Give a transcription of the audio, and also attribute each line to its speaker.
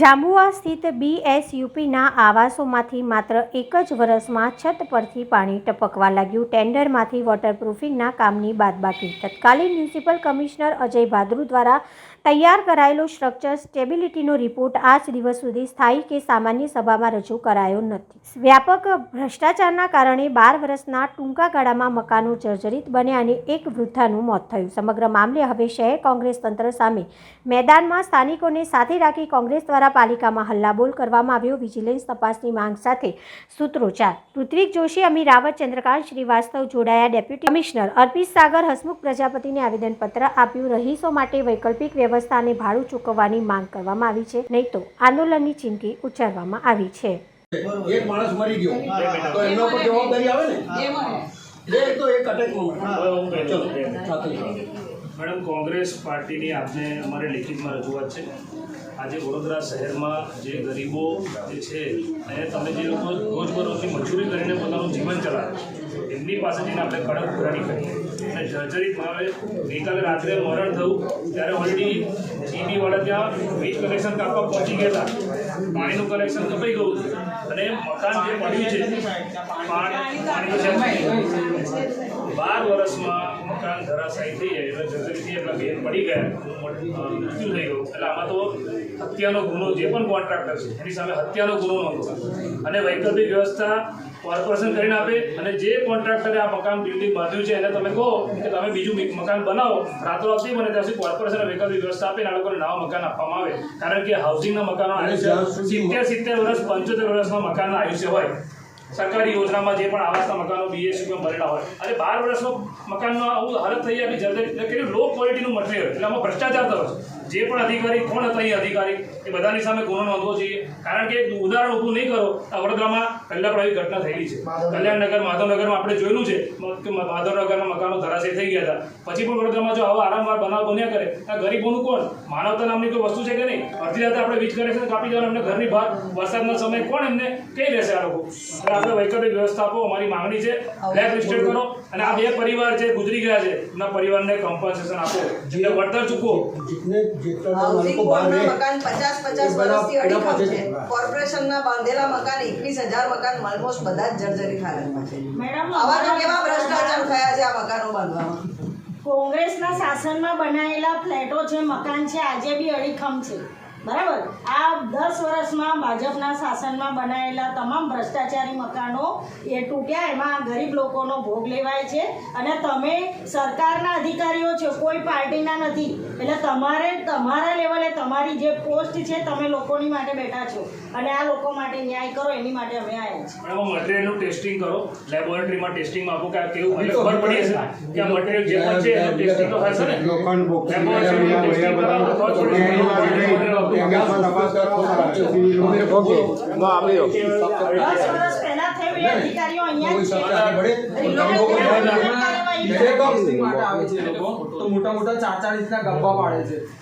Speaker 1: જાંબુઆ સ્થિત બીએસયુપીના આવાસોમાંથી માત્ર એક જ વર્ષમાં છત પરથી પાણી ટપકવા લાગ્યું. ટેન્ડરમાંથી વોટરપ્રૂફિંગના કામની બાદબાકી. તત્કાલીન મ્યુનિસિપલ કમિશનર અજય ભાદરુ દ્વારા તૈયાર કરાયેલો સ્ટ્રક્ચર સ્ટેબિલિટીનો રિપોર્ટ આજ દિવસ સુધી સ્થાયી કે સામાન્ય સભામાં રજૂ કરાયો નથી. વ્યાપક ભ્રષ્ટાચારના કારણે બાર વર્ષના ટૂંકા ગાળામાં મકાનો જર્જરિત બન્યા અને એક વૃદ્ધાનું મોત થયું. સમગ્ર મામલે હવે શહેર કોંગ્રેસ તંત્ર સામે મેદાનમાં સ્થાનિકોને સાથે રાખી કોંગ્રેસ દ્વારા પાલિકામાં હલ્લાબોલ કરવામાં આવ્યો. વિજિલન્સ તપાસની માંગ સાથે સૂત્રોચ્ચાર. ઋત્વિક જોશી અમી રાવત ચંદ્રકાંત શ્રીવાસ્તવ જોડાયા. ડેપ્યુટી કમિશનર અર્પિત સાગર હસમુખ પ્રજાપતિને આવેદનપત્ર આપ્યું. રહીશો માટે વૈકલ્પિક વ્યવસ્થા અને ભાડું ચૂકવવાની માંગ કરવામાં આવી છે. નહીં તો આંદોલનની ચીમકી ઉચ્ચારવામાં આવી છે.
Speaker 2: એક માણસ મરી ગયો. તો એમના પર જવાબદારી આવે ને? એ તો એક અટેકમાં ચલો. સાથે
Speaker 3: મેડમ, કોંગ્રેસ પાર્ટીની આપને અમારે લેખિતમાં રજૂઆત છે. આજે વડોદરા શહેરમાં જે ગરીબો જે છે, અને તમે જે લોકો રોજબરોજની મજૂરી કરીને પોતાનું જીવન ચલાવે છે એમની પાસે જઈને આપણે કડક પુરાણી કરી અને જર્જરિત ભાવે ગઈકાલે રાત્રે મરણ થયું, ત્યારે ઓલરેડી જીબીવાળા ત્યાં વીજ કનેક્શન કાપવા પહોંચી ગયા પાણીનું કનેક્શન કપાઈ ગયું અને મકાન જે પડ્યું છે, પાણી બાર વર્ષમાં મકાન ધરાશાયી થઈ જાય, એટલે જર્જરીથી એમના બેન પડી ગયા. મૃત્યુ થઈ ગયું. એટલે આમાં તો હત્યાનો ગુનો જે પણ કોન્ટ્રાક્ટર છે, એની સામે હત્યાનો ગુનો નોંધો. અને વૈકલ્પિક વ્યવસ્થા કોર્પોરેશન કરીને આપે અને જે કોન્ટ્રાક્ટરે આ મકાન બિલ્ડિંગ બાંધ્યું છે એને તમે કહો કે તમે બીજું મકાન બનાવો રાતોરાત નહીં બને ત્યાં સુધી કોર્પોરેશન વિકલ્પ વ્યવસ્થા આપીને આ લોકોને નવા મકાન આપવામાં આવે. કારણ કે હાઉસિંગના મકાનો આયુષ્ય
Speaker 2: છે.
Speaker 3: સિત્તેર સિત્તેર વર્ષ પંચોતેર વર્ષના મકાનના આયુષ્ય હોય. સરકારી યોજનામાં જે પણ આવાસના મકાનો બીએસયુમાં ભરેલા હોય અને બાર વર્ષનો મકાનનો આવું હાલત થઈ જાય એટલે કેટલું લો ક્વોલિટીનું મટીરિયલ એટલે આમાં ભ્રષ્ટાચાર થયો છે. જે પણ અધિકારી કોણ હતા એ અધિકારી એ બધાની સામે ગુનો નોંધવો જોઈએ. કારણ કે ઉદાહરણ ઊભું નહીં કરો આ વડોદરામાં પહેલા પણ આવી ઘટના થયેલી છે. કલ્યાણનગર માધવનગરમાં આપણે જોયેલું છે કે માધવનગરના મકાનો ધરાશય થઈ ગયા હતા. પછી પણ વડોદરામાં જો આવા આરામવાર બનાવ બન્યા કરે આ ગરીબોનું કોણ? માનવતા નામની કોઈ વસ્તુ છે કે નહીં? અડધી રાતે આપણે વીજ કનેક્શન કાપી જવાનું એમને ઘરની બહાર વરસાદના સમયે કોણ એમને કઈ રહેશે આ લોકો? એટલે વૈકલ્પિક વ્યવસ્થા આપો અમારી માંગણી છે. બ્લેક લિસ્ટેડ કરો. અને આ બે પરિવાર છે ગુજરી ગયા છે. એમના પરિવારને કમ્પન્સેશન આપો. જે. વળતર ચૂકવો.
Speaker 2: જીતને જેટલા લોકો બહાર રહે
Speaker 4: મકાન પચાસ પચાસ
Speaker 2: એ બધા-
Speaker 4: વર્ષથી
Speaker 2: એના
Speaker 4: અડીખમ છે. કોર્પોરેશનના બાંધેલા મકાન એકવીસ હજાર મકાન ઓલમોસ્ટ બધા જ જર્જરી હાલતમાં છે.
Speaker 5: મેડમ
Speaker 4: આવા તો કેવા ભ્રષ્ટાચાર થયા છે આ મકાનો બાંધવામાં?
Speaker 5: કોંગ્રેસના શાસનમાં બનાવેલા ફ્લેટો છે મકાન છે આજે બી અડીખમ છે. બરાબર આ દસ વર્ષમાં ભાજપના શાસનમાં બનાવેલા તમામ ભ્રષ્ટાચારી મકાનો એ તૂટ્યા એમાં ગરીબ લોકોનો ભોગ લેવાય છે અને તમે સરકારના અધિકારીઓ છો કોઈ પાર્ટીના નથી એટલે તમારે તમારા લેવલે તમારી જે પોસ્ટ છે તમે લોકોની માટે બેઠા છો અને આ લોકો માટે ન્યાય કરો એની માટે અમે આવ્યા છીએ
Speaker 3: મટીરિયલનું ટેસ્ટિંગ કરો લેબોરેટરીમાં ટેસ્ટિંગમાં આપો કે કેવું મને ખબર પડી હશે કે મટીરિયલ જે પણ છે એનું ટેસ્ટિંગ તો થશે ને
Speaker 6: લોખંડ બોક્સ
Speaker 7: મોટા મોટા ચાર ચાર ઇંચના ગબ્બા પાડે છે.